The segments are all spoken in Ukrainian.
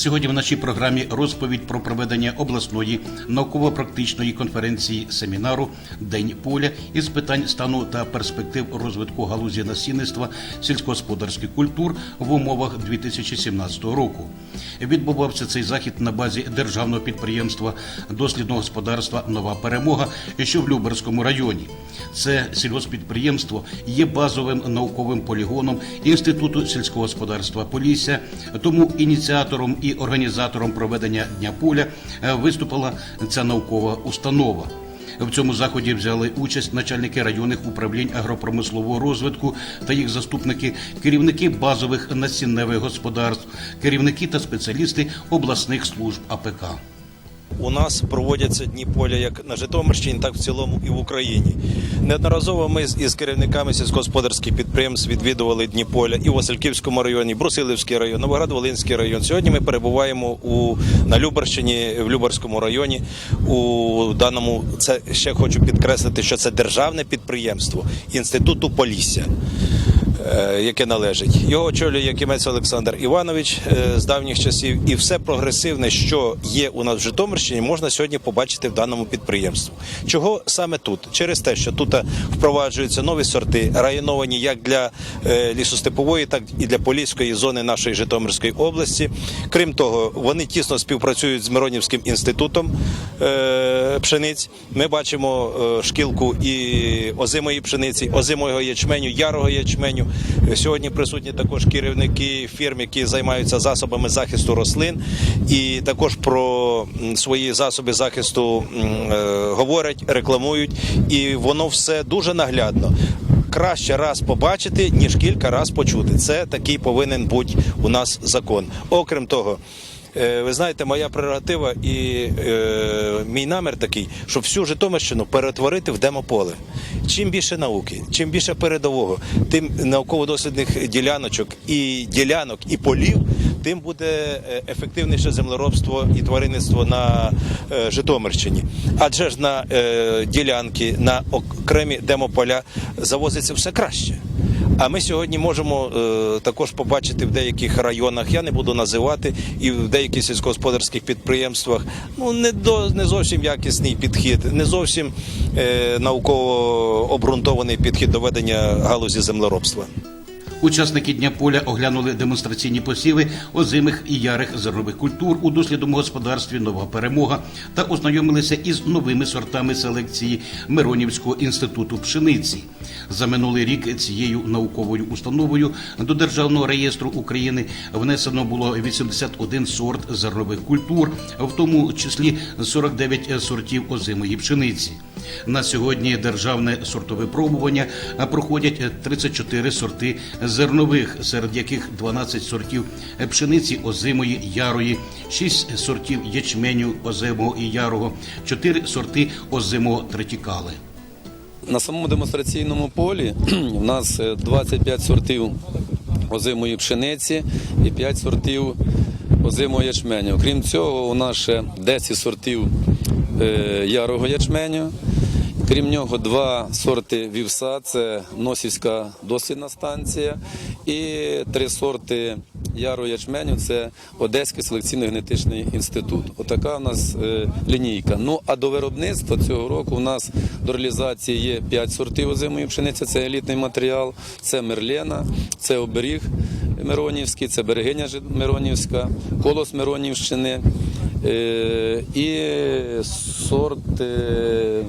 Сьогодні в нашій програмі розповідь про проведення обласної науково-практичної конференції семінару День поля із питань стану та перспектив розвитку галузі насінництва сільськогосподарських культур в умовах 2017 року. Відбувався цей захід на базі державного підприємства дослідного господарства Нова перемога, що в Люберському районі. Це сільгоспідприємство є базовим науковим полігоном інституту сільського господарства Полісся. Тому ініціатором і організатором проведення дня поля е, виступила ця наукова установа. В цьому заході взяли участь начальники районних управлінь агропромислового розвитку та їх заступники, керівники базових насінневих господарств, керівники та спеціалісти обласних служб АПК. У нас проводяться дні поля як на Житомирщині, так в цілому і в Україні. Неодноразово ми із керівниками сільськогосподарських підприємств відвідували дні поля і в Васильківському районі, і Брусилівський район, Новоград-Волинський район. Сьогодні ми перебуваємо у на Любарщині, в Любарському районі. У даному це ще хочу підкреслити, що це державне підприємство інституту Полісся. Е, Яке належить його очолює Якимець Олександр Іванович е, з давніх часів, і все прогресивне, що є у нас в Житомирщині, можна сьогодні побачити в даному підприємстві. Чого саме тут? Через те, що тут е, впроваджуються нові сорти, районовані як для лісостепової, так і для поліської зони нашої Житомирської області. Крім того, вони тісно співпрацюють з Миронівським інститутом пшениць. Ми бачимо шкілку і озимої пшениці, озимого ячменю, ярого ячменю. Сьогодні присутні також керівники фірм, які займаються засобами захисту рослин, і також про свої засоби захисту е, говорять, рекламують, і воно все дуже наглядно. Краще раз побачити, ніж кілька раз почути. Це такий повинен бути у нас закон. Окрім того. Е, Ви знаєте, моя прерогатива і е, мій намір такий, щоб всю Житомирщину перетворити в демополе. Чим більше науки, чим більше передового, тим науково-дослідних діляночок і ділянок і полів, тим буде е, ефективніше землеробство і тваринництво на е, Житомирщині. Адже ж на е, ділянки, на окремі демополя завозиться все краще. А ми сьогодні можемо е, також побачити в деяких районах, я не буду називати, і в деяких сільськогосподарських підприємствах ну не до не зовсім якісний підхід, не зовсім е, науково обґрунтований підхід до ведення галузі землеробства. Учасники дня поля оглянули демонстраційні посіви озимих і ярих зернових культур у дослідному господарстві Нова перемога та ознайомилися із новими сортами селекції Миронівського інституту пшениці. За минулий рік цією науковою установою до державного реєстру України внесено було 81 сорт зернових культур, в тому числі 49 сортів озимої пшениці. На сьогодні державне сортове пробування проходять 34 сорти зернових, серед яких 12 сортів пшениці озимої ярої, 6 сортів ячменю озимого і ярого, 4 сорти озимого третікали. На самому демонстраційному полі в нас е, 25 сортів озимої пшениці і 5 сортів озимого ячменю. Крім цього, у нас ще 10 сортів е, ярого ячменю. Крім нього, два сорти вівса це Носівська дослідна станція, і три сорти яру ячменю це Одеський селекційно-генетичний інститут. Отака у нас е, лінійка. Ну а до виробництва цього року у нас до реалізації є 5 сортів озимої пшениці. Це елітний матеріал, це мерлена, це оберіг Миронівський, це берегиня Миронівська, колос Миронівщини. Е, і сорт е, е,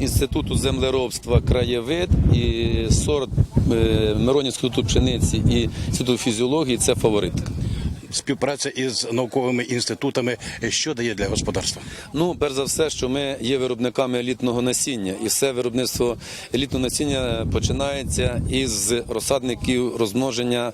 Інституту землеробства краєвид і сорт е, Миронівського інституту пшениці і інституту фізіології це фаворитка. Співпраця із науковими інститутами що дає для господарства? Ну, перш за все, що ми є виробниками елітного насіння, і все виробництво елітного насіння починається із розсадників розмноження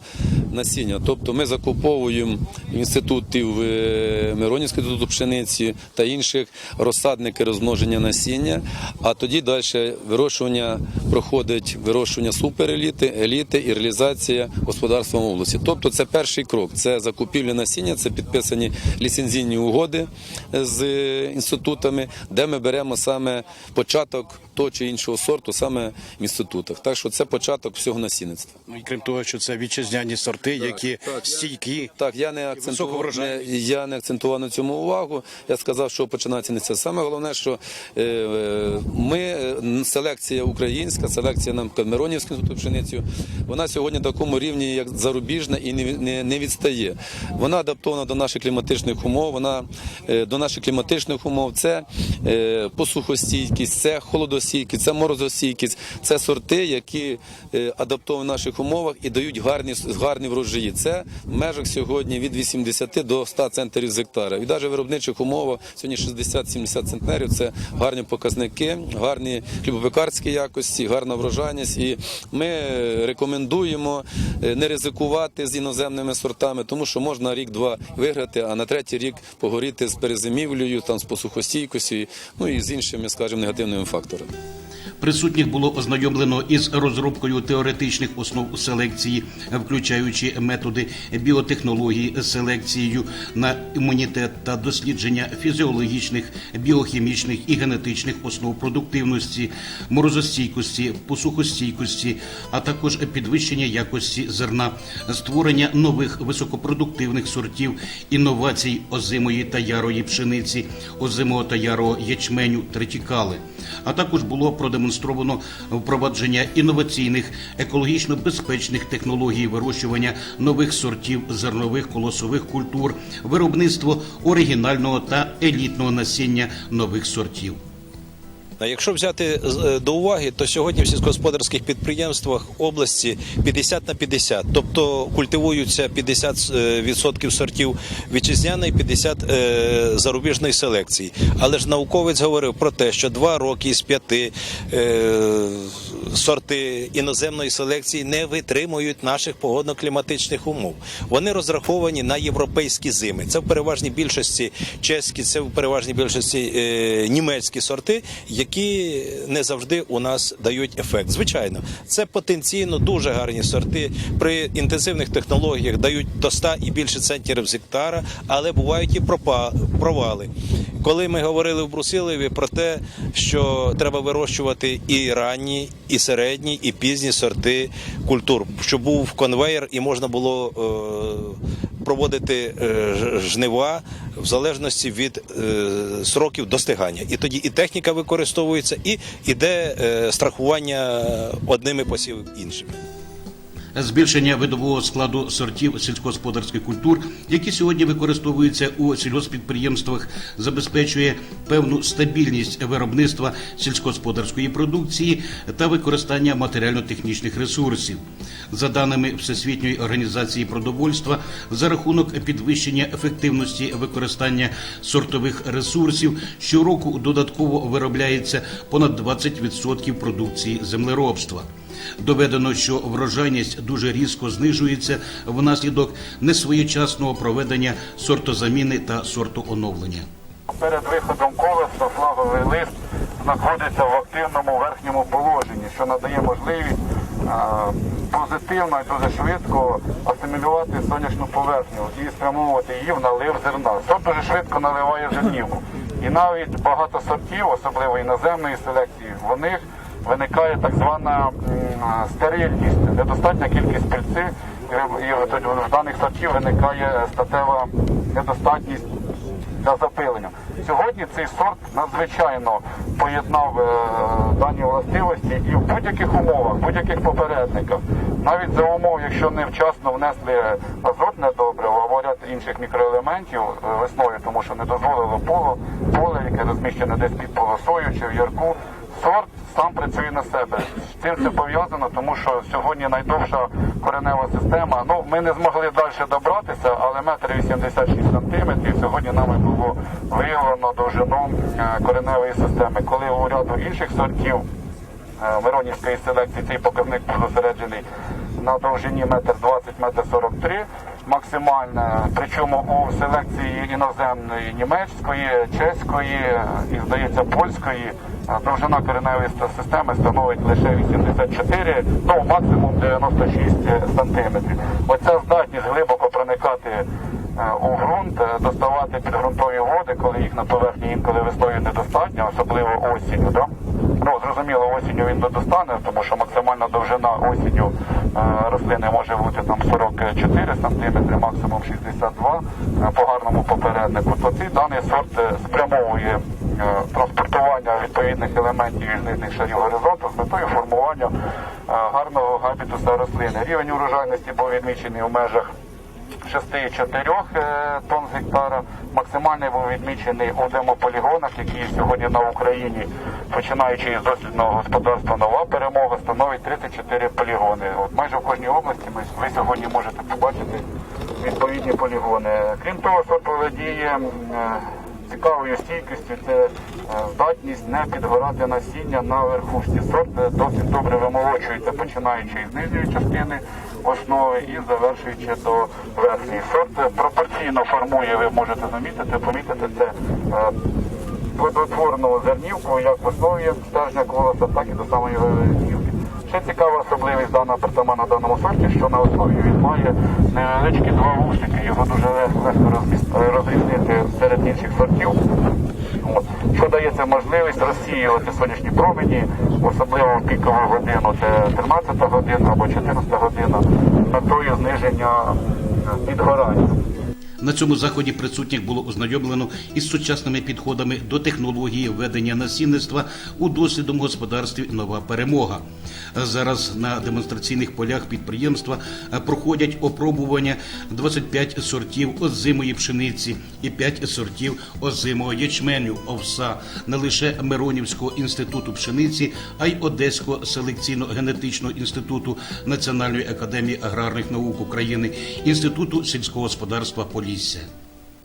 насіння. Тобто ми закуповуємо інститутів е, Миронівського інституту пшениці та інших розсадники розмноження насіння. А тоді далі вирощування проходить вирощування супереліти, еліти і реалізація господарством області. Тобто, це перший крок. Це закупівля насіння, це підписані ліцензійні угоди з е, інститутами, де ми беремо саме початок того чи іншого сорту, саме в інститутах. Так що це початок всього насінництва. Ну і крім того, що це вітчизняні сорти. сорти, які так, стійкі. Так, я не акцентував, не, я не акцентував на цьому увагу. Я сказав, що починається не це. Саме головне, що е, е, ми е, селекція українська, селекція нам Миронівську пшеницю, вона сьогодні на такому рівні, як зарубіжна, і не, не, не відстає. Вона адаптована до наших кліматичних умов. Вона е, до наших кліматичних умов це е, посухостійкість, це холодостійкість, це морозостійкість, це сорти, які е, адаптовані в наших умовах і дають гарні гарні врожаї. Це в межах сьогодні від 80 до 100 центнерів з гектара. І навіть виробничих умовах сьогодні 60-70 центнерів це гарні показники, гарні хлібопекарські якості, гарна врожайність. І ми е, рекомендуємо е, не ризикувати з іноземними сортами, тому що можна рік-два виграти, а на третій рік погоріти з перезимівлею, там з посухостійкістю, ну і з іншими, скажімо, негативними факторами. Присутніх було ознайомлено із розробкою теоретичних основ селекції, включаючи методи біотехнології, селекцією на імунітет та дослідження фізіологічних, біохімічних і генетичних основ продуктивності, морозостійкості, посухостійкості, а також підвищення якості зерна, створення нових високопродуктивних сортів, інновацій озимої та ярої пшениці, озимого та ярого ячменю, третікали. А також було продемонстровано впровадження інноваційних екологічно безпечних технологій вирощування нових сортів зернових колосових культур, виробництво оригінального та елітного насіння нових сортів. Якщо взяти е, до уваги, то сьогодні в сільськогосподарських підприємствах області 50 на 50, тобто культивуються 50% сортів вітчизняної, 50 е, зарубіжної селекції. Але ж науковець говорив про те, що два роки з п'яти е, сорти іноземної селекції не витримують наших погодно-кліматичних умов. Вони розраховані на європейські зими. Це в переважній більшості чеські, це в переважній більшості е, німецькі сорти, які не завжди у нас дають ефект. Звичайно, це потенційно дуже гарні сорти. При інтенсивних технологіях дають до 100 і більше центнерів з гектара, але бувають і провали. Коли ми говорили в Брусилові про те, що треба вирощувати і ранні, і середні, і пізні сорти культур, щоб був конвейер і можна було е, проводити е, жнива в залежності від е, сроків достигання. І тоді і техніка використовується, і іде е, страхування одними посівами іншими. Збільшення видового складу сортів сільськогосподарських культур, які сьогодні використовуються у сільгоспідприємствах, забезпечує певну стабільність виробництва сільськогосподарської продукції та використання матеріально-технічних ресурсів. За даними Всесвітньої організації продовольства, за рахунок підвищення ефективності використання сортових ресурсів щороку додатково виробляється понад 20% продукції землеробства. Доведено, що врожайність дуже різко знижується внаслідок несвоєчасного проведення сортозаміни та сортооновлення. Перед виходом колеса флаговий лист знаходиться в активному верхньому положенні, що надає можливість позитивно і дуже швидко асимілювати сонячну поверхню і спрямовувати її в налив зерна. Сорт дуже швидко наливає зернівку. І навіть багато сортів, особливо іноземної селекції, в них виникає так звана стерильність, недостатня кількість пильци, і, і в даних сортів виникає статева недостатність для запилення. Сьогодні цей сорт надзвичайно поєднав е, дані властивості і в будь-яких умовах, в будь-яких попередниках, навіть за умов, якщо не вчасно внесли азотне добриво або ряд інших мікроелементів е, весною, тому що не дозволило поле, поле, яке розміщене десь під полосою чи в ярку, сорт сам працює на себе. З цим це пов'язано, тому що сьогодні найдовша коренева система. Ну, ми не змогли далі добратися, але метр 86 сантиметрів сьогодні нами було виявлено довжину е, кореневої системи. Коли у ряду інших сортів е, Миронівської селекції цей показник був зосереджений на довжині метр 20, метр 43 максимальне. Причому у селекції іноземної німецької, чеської і, здається, польської е, довжина кореневої системи становить лише 84, ну максимум 96 сантиметрів. Оця здатність глибоко проникати у ґрунт, е, доставати підґрунтові води, коли їх на поверхні інколи весною недостатньо, особливо осінню. Да? Ну, зрозуміло, осінню він не достане, тому що максимальна довжина осінню е, рослини може бути там 44 см, максимум 62 е, по гарному попереднику. То цей даний сорт е, спрямовує е, транспортування відповідних елементів із нижніх шарів горизонту з метою формування е, гарного габітуса рослини. Рівень урожайності був відмічений у межах 6-4 е, тонн з гектара. Максимальний був відмічений у демополігонах, які сьогодні на Україні, починаючи із дослідного господарства нова перемога, становить 34 полігони. От майже в кожній області ми, ви сьогодні можете побачити відповідні полігони. Крім того, сорт володіє цікавою стійкістю, це е, здатність не підгорати насіння на верхушці. Сорт е, досить добре вимолочується, починаючи із нижньої частини основи і завершуючи до верхньої. Сорт е, пропорційно формує, ви можете замітити, помітити це плодотворну зернівку як в основі стержня колоса, так і до самої верхівки. Ще цікава особливість даного апартамана на даному сорті, що на основі він має невеличкі два вустики. Його дуже легко, розрізнити серед інших сортів. От. Що дає це можливість розсіювати сонячні промені, особливо в пікову годину, це 13 година або 14 година, метою зниження е, підгорання. На цьому заході присутніх було ознайомлено із сучасними підходами до технології ведення насінництва у дослідному господарстві Нова перемога. Зараз на демонстраційних полях підприємства проходять опробування 25 сортів озимої пшениці і 5 сортів озимого ячменю овса не лише Миронівського інституту пшениці, а й Одеського селекційно-генетичного інституту Національної академії аграрних наук України, інституту сільського господарства Полісся.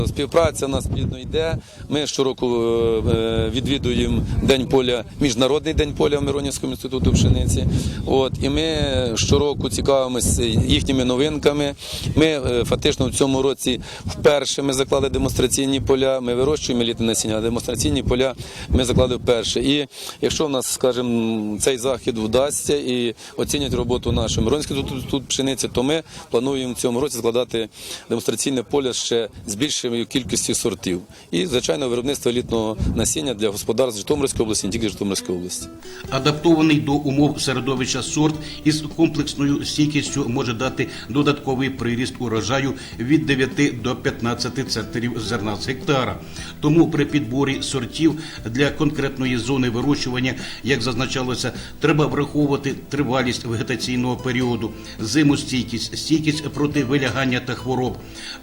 Співпраця нас плідно йде. Ми щороку е, е, відвідуємо День поля, міжнародний день поля в Миронівському інституту пшениці. От і ми щороку цікавимося їхніми новинками. Ми е, фактично в цьому році вперше ми заклали демонстраційні поля. Ми вирощуємо елітне насіння, а демонстраційні поля ми заклали вперше. І якщо в нас, скажімо, цей захід вдасться і оцінять роботу нашого Миронівського інституту пшениці, то ми плануємо в цьому році складати демонстраційне поле ще з більшою кількістю сортів. І, звичайно, виробництво елітного насіння для господарств Житомирської області, не тільки Житомирської області. Адаптований до умов середовища сорт із комплексною стійкістю може дати додатковий приріст урожаю від 9 до 15 центнерів зерна з гектара. Тому при підборі сортів для конкретної зони вирощування, як зазначалося, треба враховувати тривалість вегетаційного періоду, зимостійкість, стійкість проти вилягання та хвороб,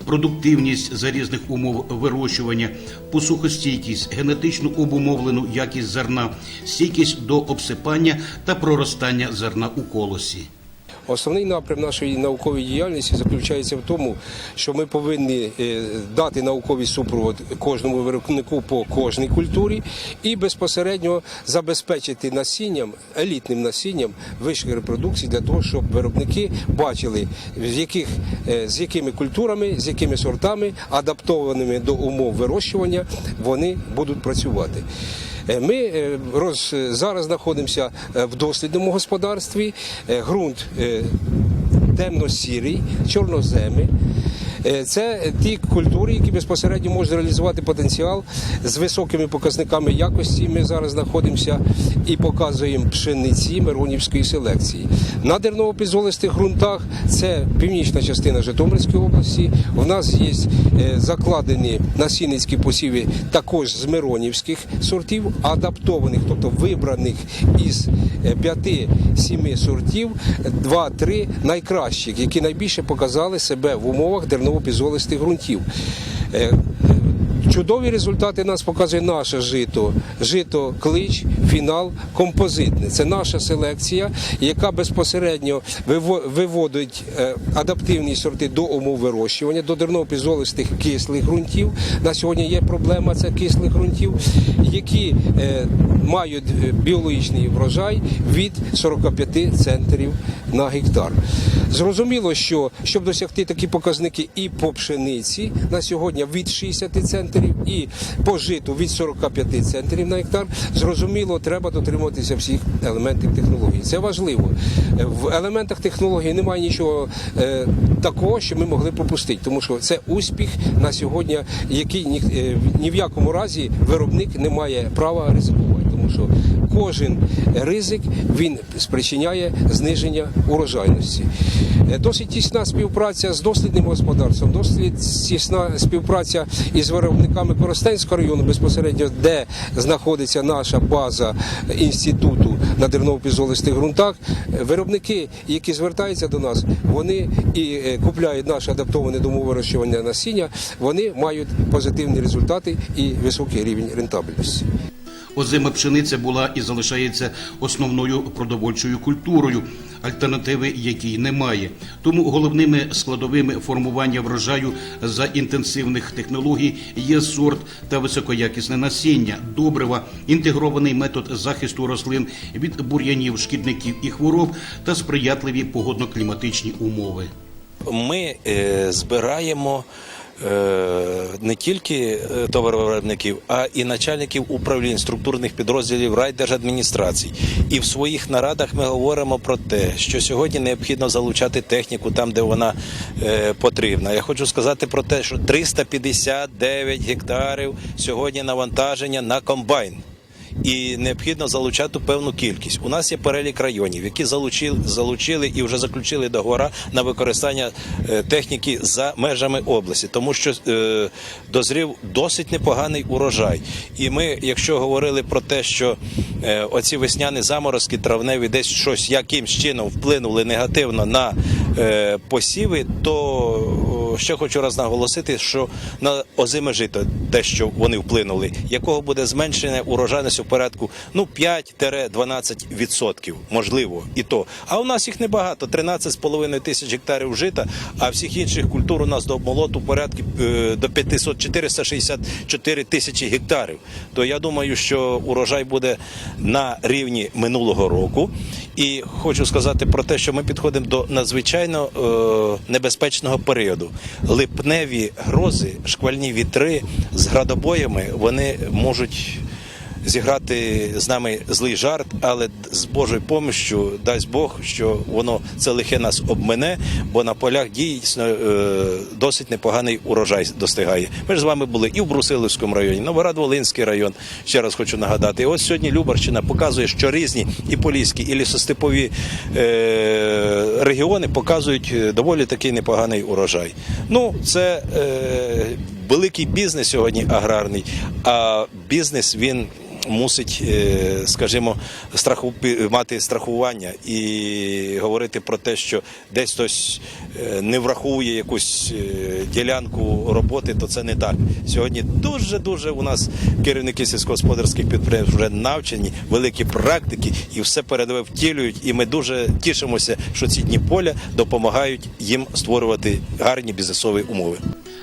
продуктивність за різних умов вирощування, посухостійкість, генетично обумовлену якість зерна, стійкість до обсипання та проростання зерна у колосі. Основний напрям нашої наукової діяльності заключається в тому, що ми повинні е, дати науковий супровод кожному виробнику по кожній культурі і безпосередньо забезпечити насінням, елітним насінням вищої репродукції для того, щоб виробники бачили, з яких е, з якими культурами, з якими сортами, адаптованими до умов вирощування, вони будуть працювати. Е, Ми е, роз, зараз знаходимося е, в дослідному господарстві. Грунт е, темно-сірий, чорноземи. Е, Це ті культури, які безпосередньо можуть реалізувати потенціал з високими показниками якості. Ми зараз знаходимося і показуємо пшениці Миронівської селекції. На дерново-підзолистих ґрунтах це північна частина Житомирської області. У нас є е, закладені насінницькі посіви також з миронівських сортів, адаптованих, тобто вибраних із 5-7 сортів, 2-3 найкращих, які найбільше показали себе в умовах дерново-підзолистих ґрунтів. Е, Чудові результати нас показує наше жито. Жито клич, фінал, композитне. Це наша селекція, яка безпосередньо виводить е, адаптивні сорти до умов вирощування, до дернопізолистих кислих ґрунтів. На сьогодні є проблема це кислих ґрунтів, які е, мають е, біологічний врожай від 45 центрів на гектар. Зрозуміло, що щоб досягти такі показники і по пшениці на сьогодні від 60 центрів, і по житу від 45 центрів на гектар, зрозуміло, треба дотримуватися всіх елементів технології. Це важливо. Е, В елементах технології немає нічого е, такого, що ми могли пропустити, тому що це успіх на сьогодні, який е, ні в якому разі виробник не має права ризикувати, тому що кожен ризик він спричиняє зниження урожайності. Е, Досить тісна співпраця з дослідним господарством, досить тісна співпраця із виробниками Коростенського району, безпосередньо де знаходиться наша база інституту на дерново-пізолистих ґрунтах. Виробники, які звертаються до нас, вони і е, купляють наше адаптоване до вирощування насіння, вони мають позитивні результати і високий рівень рентабельності. Озима пшениця була і залишається основною продовольчою культурою, альтернативи якій немає. Тому головними складовими формування врожаю за інтенсивних технологій є сорт та високоякісне насіння, добрива, інтегрований метод захисту рослин від бур'янів, шкідників і хвороб та сприятливі погодно-кліматичні умови. Ми е, збираємо. Е, Не тільки е, товаровиробників, а і начальників управлінь структурних підрозділів райдержадміністрацій. І в своїх нарадах ми говоримо про те, що сьогодні необхідно залучати техніку там, де вона е, потрібна. Я хочу сказати про те, що 359 гектарів сьогодні навантаження на комбайн. І необхідно залучати певну кількість. У нас є перелік районів, які залучили, залучили і вже заключили договори на використання е, техніки за межами області, тому що е, дозрів досить непоганий урожай. І ми, якщо говорили про те, що е, оці весняні заморозки травневі десь щось якимсь чином вплинули негативно на е, посіви, то ще хочу раз наголосити, що на озиме жито дещо вони вплинули, якого буде зменшення урожайності в порядку ну 5-12%, можливо, і то. А у нас їх небагато 13,5 тисяч гектарів жита, а всіх інших культур у нас до обмолоту порядку е, до 500 464 тисячі гектарів. То я думаю, що урожай буде на рівні минулого року. І хочу сказати про те, що ми підходимо до надзвичайно е, небезпечного періоду. Липневі грози, шквальні вітри з градобоями вони можуть зіграти з нами злий жарт, але з Божою помощю дасть Бог, що воно це лихе нас обмене, бо на полях дійсно е, досить непоганий урожай достигає. Ми ж з вами були і в Брусилівському районі, Новоград-Волинський район. Ще раз хочу нагадати. І ось сьогодні Любарщина показує, що різні і поліські, і лісостепові е, регіони показують е, доволі такий непоганий урожай. Ну, це е, великий бізнес сьогодні аграрний, а бізнес він мусить, е, скажімо, страху мати страхування і говорити про те, що десь хтось е, не враховує якусь е, ділянку роботи, то це не так. Сьогодні дуже дуже у нас керівники сільськогосподарських підприємств вже навчені, великі практики, і все передове втілюють. І ми дуже тішимося, що ці дні поля допомагають їм створювати гарні бізнесові умови.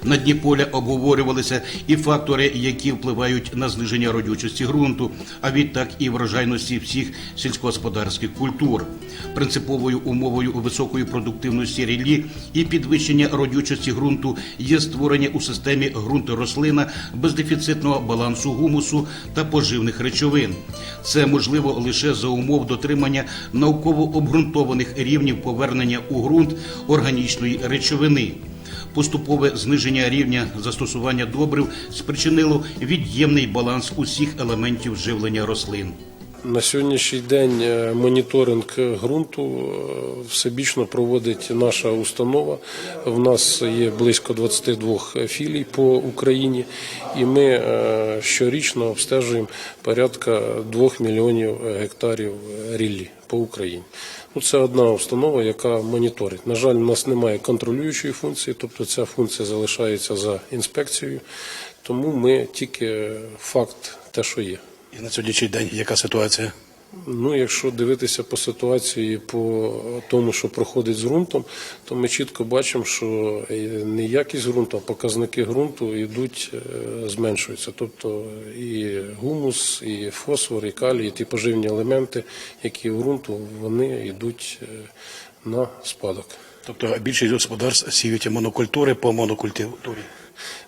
На дні поля обговорювалися і фактори, які впливають на зниження родючості ґрунту, а відтак і врожайності всіх сільськогосподарських культур. Принциповою умовою високої продуктивності ріллі і підвищення родючості ґрунту є створення у системі ґрунторослина бездефіцитного балансу гумусу та поживних речовин. Це можливо лише за умов дотримання науково обґрунтованих рівнів повернення у ґрунт органічної речовини. Поступове зниження рівня застосування добрив спричинило від'ємний баланс усіх елементів живлення рослин. На сьогоднішній день е, моніторинг ґрунту е, всебічно проводить наша установа. В нас є близько 22 філій по Україні, і ми е, щорічно обстежуємо порядка 2 мільйонів гектарів ріллі по Україні. Ну, це одна установа, яка моніторить. На жаль, у нас немає контролюючої функції, тобто ця функція залишається за інспекцією. Тому ми тільки факт те, що є. І на сьогоднішній день яка ситуація? Ну, якщо дивитися по ситуації, по тому, що проходить з ґрунтом, то ми чітко бачимо, що не якість ґрунту, а показники ґрунту йдуть, е, зменшуються. Тобто і гумус, і фосфор, і калій, і ті поживні елементи, які в ґрунту, вони йдуть е, на спадок. Тобто більшість господарств сіють монокультури по монокультурі.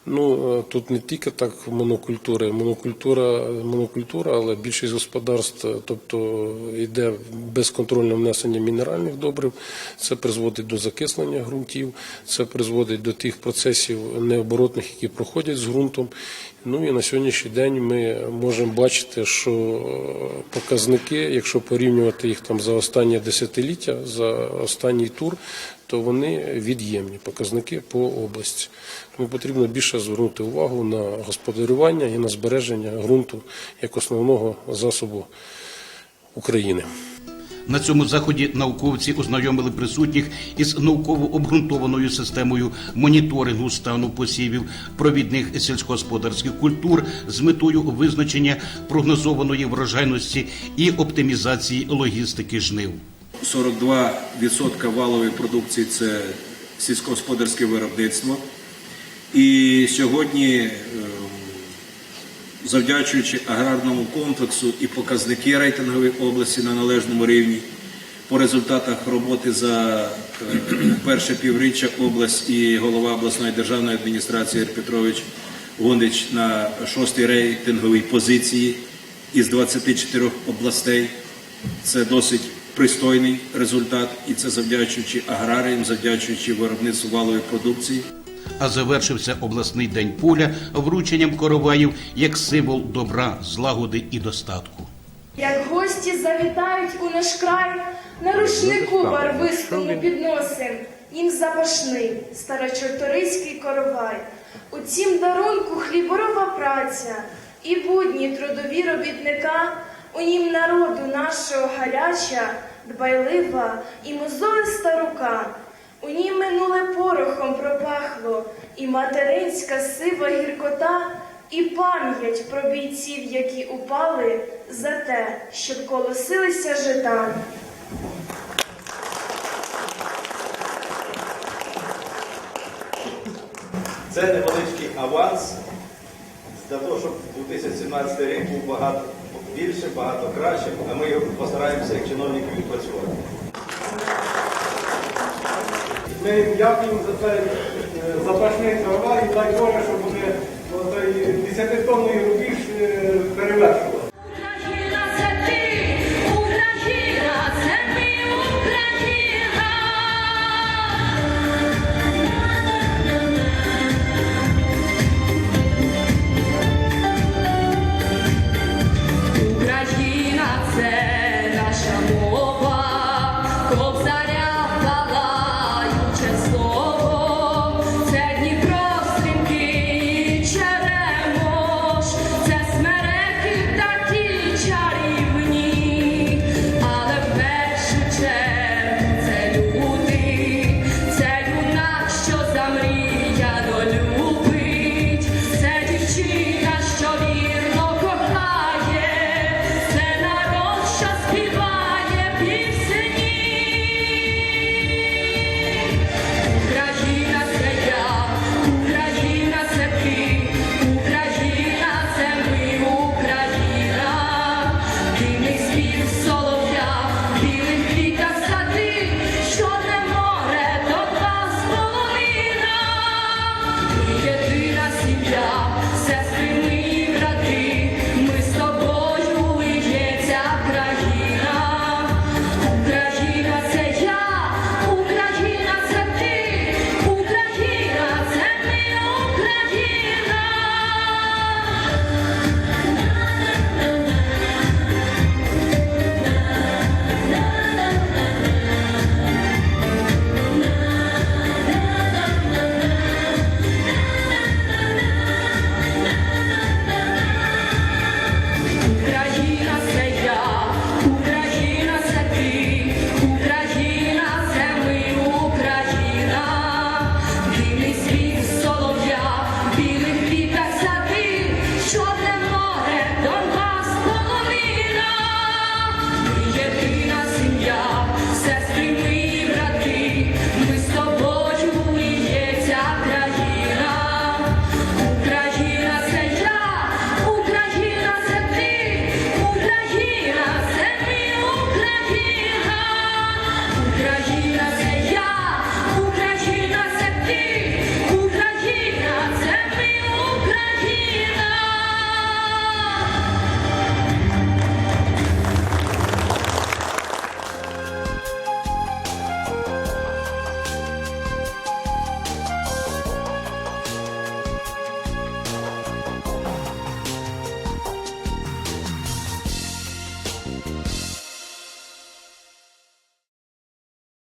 Ну е, тут не тільки так монокультури, монокультура, монокультура, але більшість господарств, е, тобто йде безконтрольне внесення мінеральних добрив. Це призводить до закислення ґрунтів, це призводить до тих процесів необоротних, які проходять з ґрунтом. Ну і на сьогоднішній день ми можемо бачити, що е, показники, якщо порівнювати їх там за останнє десятиліття, за останній тур, то вони від'ємні показники по області. Тому потрібно більше звернути увагу на господарювання і на збереження ґрунту як основного засобу України. На цьому заході науковці ознайомили присутніх із науково обґрунтованою системою моніторингу стану посівів провідних сільськогосподарських культур з метою визначення прогнозованої врожайності і оптимізації логістики жнив. 42% валової продукції це сільськогосподарське виробництво. І сьогодні, е, завдячуючи аграрному комплексу і показники рейтингової області на належному рівні, по результатах роботи за е, перше півріччя область і голова обласної державної адміністрації Ігор Петрович Гондич на шостій рейтинговій позиції із 24 областей. Це досить пристойний результат, і це завдячуючи аграріям, завдячуючи виробництву валової продукції. А завершився обласний день поля врученням короваїв як символ добра, злагоди і достатку. Як гості завітають у наш край, на рушнику барвистому підносим, їм запашний старочорториський коровай. У цім дарунку хліборова праця і будні трудові робітника, у нім народу нашого гаряча, дбайлива і мозолиста рука. У нім минуле порохом пропахло, і материнська сива гіркота, і пам'ять про бійців, які упали за те, щоб колосилися жита. Це невеличкий аванс для того, щоб 2017 рік був багато більше, багато краще, а ми постараємося як чиновники відпрацювати. Ми дякуємо за цей е, запашний трава і дай Боже, що буде 10-тонною